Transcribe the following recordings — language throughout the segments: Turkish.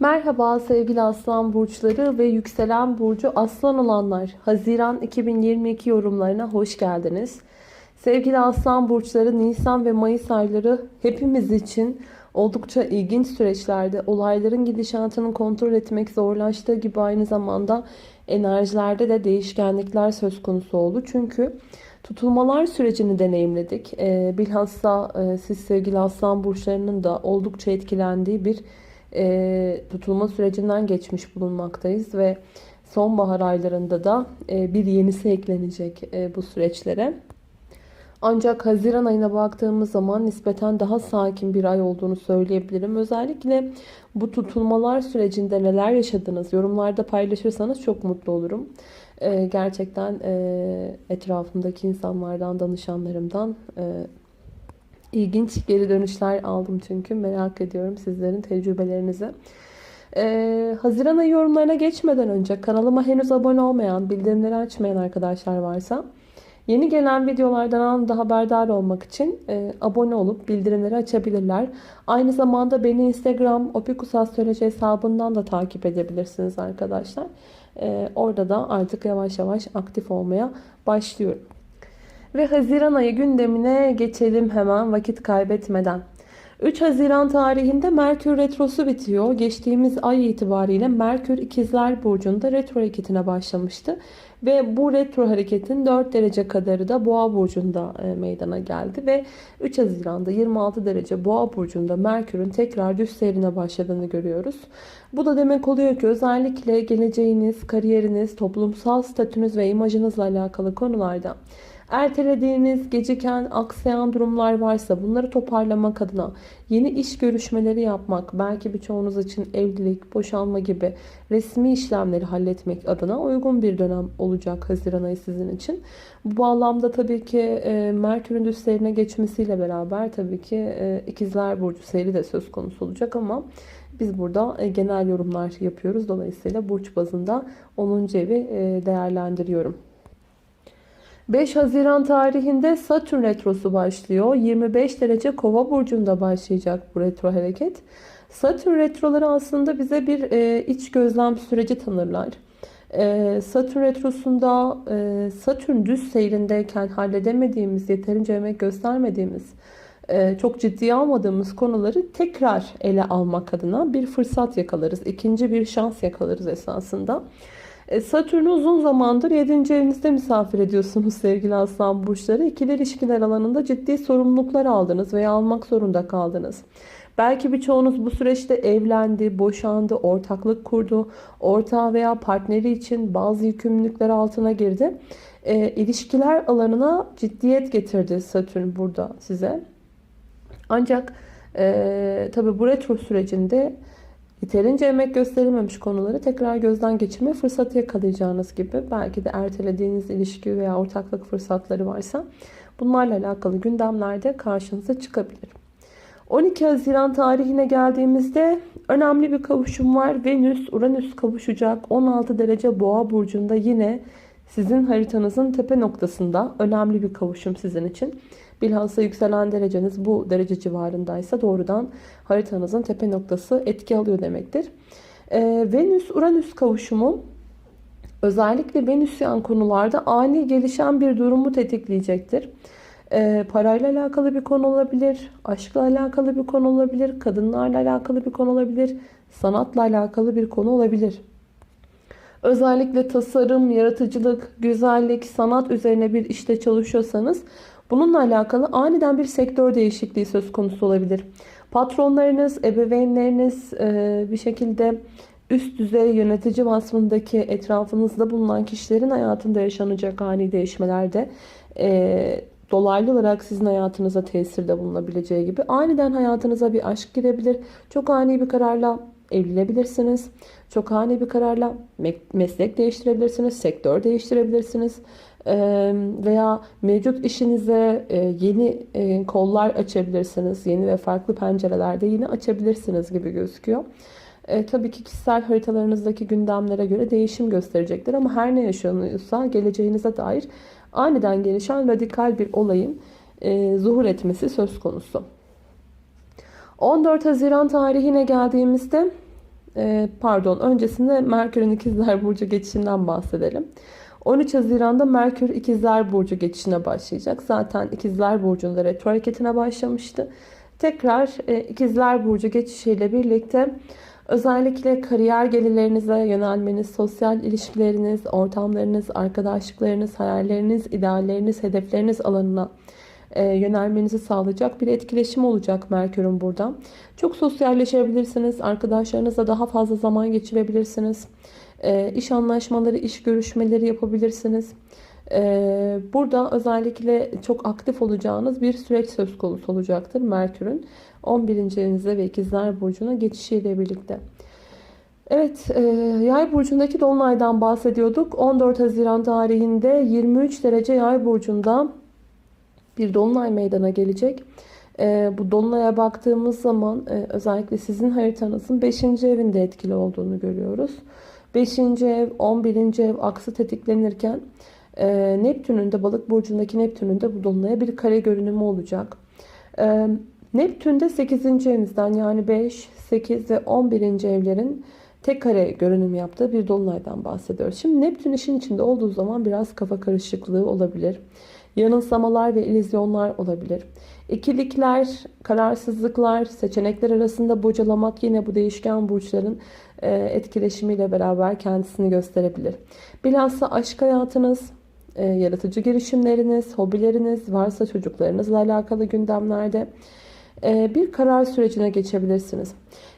Merhaba sevgili aslan burçları ve yükselen burcu aslan olanlar. Haziran 2022 yorumlarına hoş geldiniz. Sevgili aslan burçları Nisan ve Mayıs ayları hepimiz için oldukça ilginç süreçlerde olayların gidişatını kontrol etmek zorlaştığı gibi aynı zamanda enerjilerde de değişkenlikler söz konusu oldu. Çünkü tutulmalar sürecini deneyimledik. Ee, bilhassa e, siz sevgili aslan burçlarının da oldukça etkilendiği bir e, tutulma sürecinden geçmiş bulunmaktayız ve sonbahar aylarında da e, bir yenisi eklenecek e, bu süreçlere. Ancak Haziran ayına baktığımız zaman nispeten daha sakin bir ay olduğunu söyleyebilirim. Özellikle bu tutulmalar sürecinde neler yaşadınız yorumlarda paylaşırsanız çok mutlu olurum. Ee, gerçekten e, etrafımdaki insanlardan, danışanlarımdan e, ilginç geri dönüşler aldım çünkü merak ediyorum sizlerin tecrübelerinizi. Ee, Haziran ayı yorumlarına geçmeden önce kanalıma henüz abone olmayan, bildirimleri açmayan arkadaşlar varsa yeni gelen videolardan anında haberdar olmak için e, abone olup bildirimleri açabilirler. Aynı zamanda beni Instagram opikusastroloji hesabından da takip edebilirsiniz arkadaşlar. E, orada da artık yavaş yavaş aktif olmaya başlıyorum. Ve Haziran ayı gündemine geçelim hemen vakit kaybetmeden. 3 Haziran tarihinde Merkür Retrosu bitiyor. Geçtiğimiz ay itibariyle Merkür İkizler Burcu'nda retro hareketine başlamıştı. Ve bu retro hareketin 4 derece kadarı da Boğa Burcu'nda e, meydana geldi. Ve 3 Haziran'da 26 derece Boğa Burcu'nda Merkür'ün tekrar düz seyrine başladığını görüyoruz. Bu da demek oluyor ki özellikle geleceğiniz, kariyeriniz, toplumsal statünüz ve imajınızla alakalı konularda Ertelediğiniz, geciken, aksayan durumlar varsa bunları toparlamak adına yeni iş görüşmeleri yapmak, belki birçoğunuz için evlilik, boşanma gibi resmi işlemleri halletmek adına uygun bir dönem olacak Haziran ayı sizin için. Bu bağlamda tabii ki e, Merkür'ün düz seyrine geçmesiyle beraber tabii ki e, ikizler burcu seyri de söz konusu olacak ama biz burada e, genel yorumlar yapıyoruz. Dolayısıyla burç bazında 10. evi e, değerlendiriyorum. 5 Haziran tarihinde Satürn retrosu başlıyor. 25 derece Kova burcunda başlayacak bu retro hareket. Satürn retroları aslında bize bir e, iç gözlem süreci tanırlar. E, Satürn retrosunda e, Satürn düz seyrindeyken halledemediğimiz, yeterince emek göstermediğimiz, e, çok ciddiye almadığımız konuları tekrar ele almak adına bir fırsat yakalarız. İkinci bir şans yakalarız esasında. E, Satürn'ü uzun zamandır 7. evinizde misafir ediyorsunuz sevgili aslan burçları. İkili ilişkiler alanında ciddi sorumluluklar aldınız veya almak zorunda kaldınız. Belki birçoğunuz bu süreçte evlendi, boşandı, ortaklık kurdu. Ortağı veya partneri için bazı yükümlülükler altına girdi. E, ilişkiler alanına ciddiyet getirdi Satürn burada size. Ancak e, tabi bu retro sürecinde Yeterince emek gösterilmemiş konuları tekrar gözden geçirme fırsatı yakalayacağınız gibi belki de ertelediğiniz ilişki veya ortaklık fırsatları varsa bunlarla alakalı gündemlerde karşınıza çıkabilir. 12 Haziran tarihine geldiğimizde önemli bir kavuşum var. Venüs Uranüs kavuşacak 16 derece Boğa burcunda yine sizin haritanızın tepe noktasında önemli bir kavuşum sizin için. Bilhassa yükselen dereceniz bu derece civarındaysa doğrudan haritanızın tepe noktası etki alıyor demektir. Ee, Venüs-Uranüs kavuşumu özellikle Venüsyen konularda ani gelişen bir durumu tetikleyecektir. Ee, parayla alakalı bir konu olabilir, aşkla alakalı bir konu olabilir, kadınlarla alakalı bir konu olabilir, sanatla alakalı bir konu olabilir. Özellikle tasarım, yaratıcılık, güzellik, sanat üzerine bir işte çalışıyorsanız Bununla alakalı aniden bir sektör değişikliği söz konusu olabilir. Patronlarınız, ebeveynleriniz e, bir şekilde üst düzey yönetici vasfındaki etrafınızda bulunan kişilerin hayatında yaşanacak ani değişmelerde e, dolaylı olarak sizin hayatınıza tesirde bulunabileceği gibi aniden hayatınıza bir aşk girebilir. Çok ani bir kararla evlenebilirsiniz. Çok ani bir kararla meslek değiştirebilirsiniz, sektör değiştirebilirsiniz veya mevcut işinize yeni kollar açabilirsiniz. Yeni ve farklı pencerelerde yine açabilirsiniz gibi gözüküyor. E, tabii ki kişisel haritalarınızdaki gündemlere göre değişim gösterecektir ama her ne yaşanıyorsa geleceğinize dair aniden gelişen radikal bir olayın e, zuhur etmesi söz konusu. 14 Haziran tarihine geldiğimizde e, pardon öncesinde Merkür'ün ikizler burcu geçişinden bahsedelim. 13 Haziran'da Merkür ikizler burcu geçişine başlayacak. Zaten ikizler burcunda retro hareketine başlamıştı. Tekrar e, ikizler burcu geçişiyle birlikte özellikle kariyer gelirlerinize yönelmeniz, sosyal ilişkileriniz, ortamlarınız, arkadaşlıklarınız, hayalleriniz, idealleriniz, hedefleriniz alanına e, yönelmenizi sağlayacak bir etkileşim olacak Merkür'ün burada. Çok sosyalleşebilirsiniz. Arkadaşlarınızla daha fazla zaman geçirebilirsiniz. E, iş anlaşmaları, iş görüşmeleri yapabilirsiniz. E, burada özellikle çok aktif olacağınız bir süreç söz konusu olacaktır Merkür'ün. 11. evinize ve ikizler burcuna geçişiyle birlikte. Evet, e, yay burcundaki dolunaydan bahsediyorduk. 14 Haziran tarihinde 23 derece yay burcunda bir dolunay meydana gelecek. E, bu dolunaya baktığımız zaman e, özellikle sizin haritanızın 5. evinde etkili olduğunu görüyoruz. 5. ev, 11. ev aksı tetiklenirken e, Neptün'ün de balık burcundaki Neptün'ün de bu dolunaya bir kare görünümü olacak. E, Neptün de 8. evinizden yani 5, 8 ve 11. evlerin tek kare görünüm yaptığı bir dolunaydan bahsediyoruz. Şimdi Neptün işin içinde olduğu zaman biraz kafa karışıklığı olabilir. Yanılsamalar ve illüzyonlar olabilir. İkilikler, kararsızlıklar, seçenekler arasında bocalamak yine bu değişken burçların e, etkileşimiyle beraber kendisini gösterebilir. Bilhassa aşk hayatınız, e, yaratıcı girişimleriniz, hobileriniz, varsa çocuklarınızla alakalı gündemlerde e, bir karar sürecine geçebilirsiniz.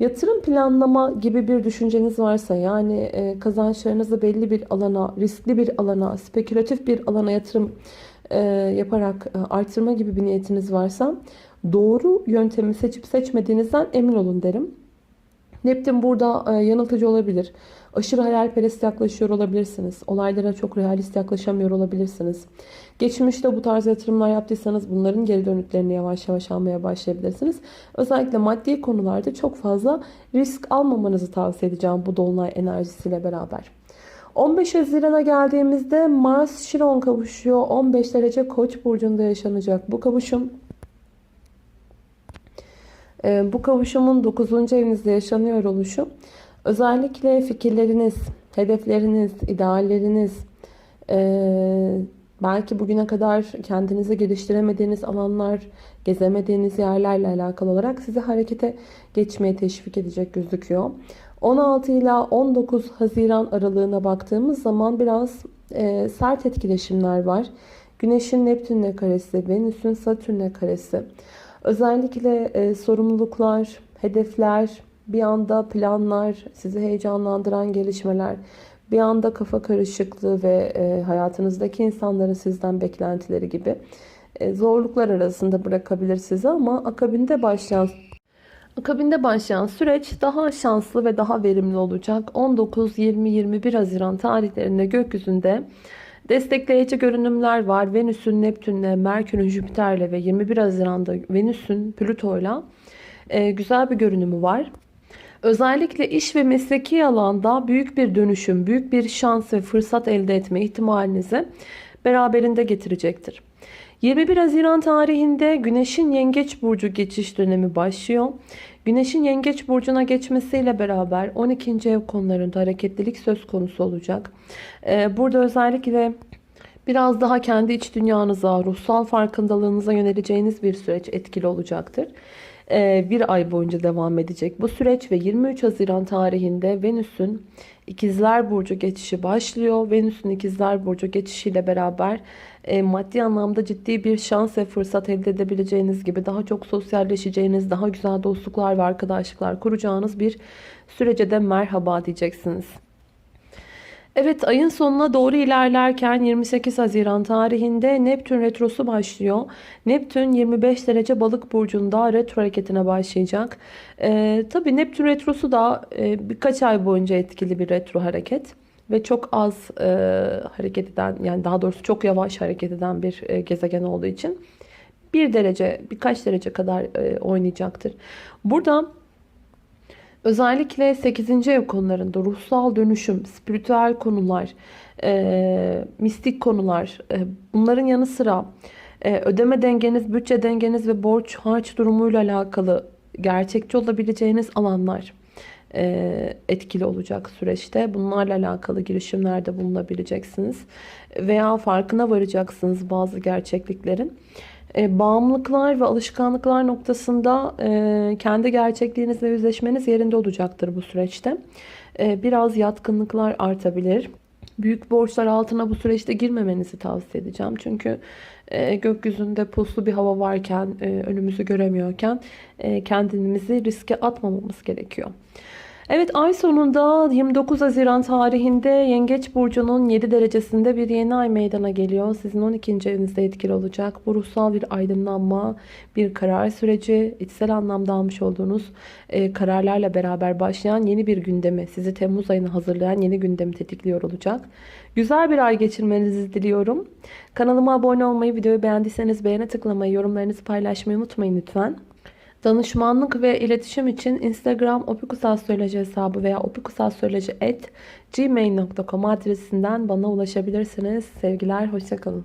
Yatırım planlama gibi bir düşünceniz varsa yani kazançlarınızı belli bir alana, riskli bir alana, spekülatif bir alana yatırım yaparak e, artırma gibi bir niyetiniz varsa doğru yöntemi seçip seçmediğinizden emin olun derim. Neptün burada e, yanıltıcı olabilir. Aşırı hayalperest yaklaşıyor olabilirsiniz. Olaylara çok realist yaklaşamıyor olabilirsiniz. Geçmişte bu tarz yatırımlar yaptıysanız bunların geri dönüklerini yavaş yavaş almaya başlayabilirsiniz. Özellikle maddi konularda çok fazla risk almamanızı tavsiye edeceğim bu dolunay enerjisiyle beraber. 15 Haziran'a geldiğimizde Mars Şiron kavuşuyor. 15 derece Koç burcunda yaşanacak. Bu kavuşum e, bu kavuşumun 9. evinizde yaşanıyor oluşu. Özellikle fikirleriniz, hedefleriniz, idealleriniz, e, belki bugüne kadar kendinizi geliştiremediğiniz alanlar, gezemediğiniz yerlerle alakalı olarak sizi harekete geçmeye teşvik edecek gözüküyor. 16 ile 19 Haziran aralığına baktığımız zaman biraz e, sert etkileşimler var. Güneşin Neptün'le karesi, Venüs'ün Satürn'le karesi. Özellikle e, sorumluluklar, hedefler, bir anda planlar, sizi heyecanlandıran gelişmeler, bir anda kafa karışıklığı ve e, hayatınızdaki insanların sizden beklentileri gibi e, zorluklar arasında bırakabilir sizi ama akabinde başlayan Akabinde başlayan süreç daha şanslı ve daha verimli olacak. 19, 20, 21 Haziran tarihlerinde gökyüzünde destekleyici görünümler var. Venüs'ün Neptün'le, Merkür'ün Jüpiter'le ve 21 Haziran'da Venüs'ün Plüto'yla e, güzel bir görünümü var. Özellikle iş ve mesleki alanda büyük bir dönüşüm, büyük bir şans ve fırsat elde etme ihtimalinizi beraberinde getirecektir. 21 Haziran tarihinde Güneş'in Yengeç Burcu geçiş dönemi başlıyor. Güneş'in Yengeç Burcu'na geçmesiyle beraber 12. ev konularında hareketlilik söz konusu olacak. Ee, burada özellikle biraz daha kendi iç dünyanıza, ruhsal farkındalığınıza yöneleceğiniz bir süreç etkili olacaktır. Ee, bir ay boyunca devam edecek bu süreç ve 23 Haziran tarihinde Venüs'ün İkizler Burcu geçişi başlıyor. Venüs'ün İkizler Burcu geçişiyle beraber e, maddi anlamda ciddi bir şans ve fırsat elde edebileceğiniz gibi daha çok sosyalleşeceğiniz, daha güzel dostluklar ve arkadaşlıklar kuracağınız bir sürece de merhaba diyeceksiniz. Evet ayın sonuna doğru ilerlerken 28 Haziran tarihinde Neptün retrosu başlıyor. Neptün 25 derece balık burcunda retro hareketine başlayacak. Ee, Tabi Neptün retrosu da e, birkaç ay boyunca etkili bir retro hareket. Ve çok az e, hareket eden yani daha doğrusu çok yavaş hareket eden bir e, gezegen olduğu için bir derece birkaç derece kadar e, oynayacaktır. Burada Özellikle 8. ev konularında ruhsal dönüşüm, spiritüel konular, e, mistik konular, e, bunların yanı sıra e, ödeme dengeniz, bütçe dengeniz ve borç harç durumuyla alakalı gerçekçi olabileceğiniz alanlar e, etkili olacak süreçte. Bunlarla alakalı girişimlerde bulunabileceksiniz. Veya farkına varacaksınız bazı gerçekliklerin. E, bağımlılıklar ve alışkanlıklar noktasında e, kendi gerçekliğinizle yüzleşmeniz yerinde olacaktır bu süreçte. E, biraz yatkınlıklar artabilir. Büyük borçlar altına bu süreçte girmemenizi tavsiye edeceğim. Çünkü e, gökyüzünde puslu bir hava varken, e, önümüzü göremiyorken e, kendimizi riske atmamamız gerekiyor. Evet ay sonunda 29 Haziran tarihinde Yengeç Burcu'nun 7 derecesinde bir yeni ay meydana geliyor. Sizin 12. evinizde etkili olacak. Bu ruhsal bir aydınlanma, bir karar süreci, içsel anlamda almış olduğunuz e, kararlarla beraber başlayan yeni bir gündemi, sizi Temmuz ayına hazırlayan yeni gündemi tetikliyor olacak. Güzel bir ay geçirmenizi diliyorum. Kanalıma abone olmayı, videoyu beğendiyseniz beğene tıklamayı, yorumlarınızı paylaşmayı unutmayın lütfen. Danışmanlık ve iletişim için Instagram opikusastroloji hesabı veya opikusastroloji@gmail.com adresinden bana ulaşabilirsiniz. Sevgiler, hoşçakalın.